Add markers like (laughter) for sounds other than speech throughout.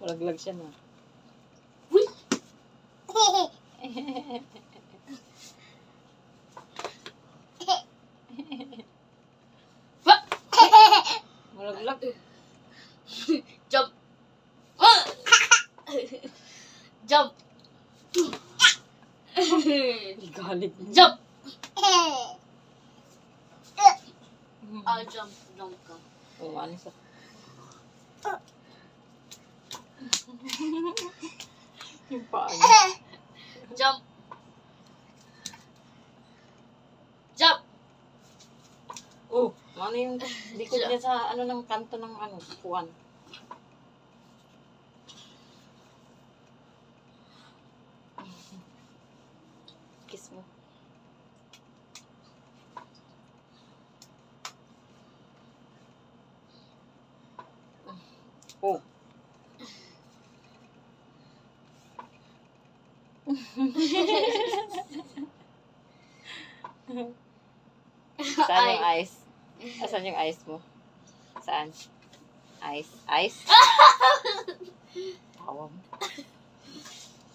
Nalaglag siya na. Uy! Ba! Nalaglag. Jump! Jump! Galit. Jump! Ah, jump. Jump ka. Oh, ano sa... yung paa niya. Jump! Jump! Oh, ano yung likod niya sa ano ng kanto ng ano, kuwan. Kiss mo. Oh. (laughs) Saan yung ice? Asan yung ice mo? Saan? Ice? Ice? Tawa mo.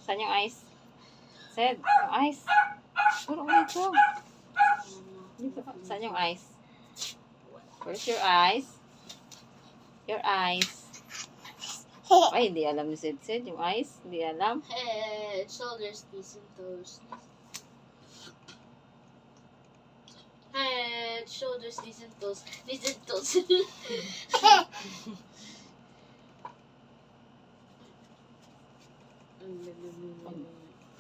Saan yung ice? Sed, yung ice. Puro dito. Dito. Saan yung ice? Where's your eyes? Your eyes. (laughs) Ay, hindi alam ni Sid Sid. Yung eyes, hindi alam. Head, shoulders, knees, and toes. Head, shoulders, knees, and toes. Knees and toes. (laughs) (laughs)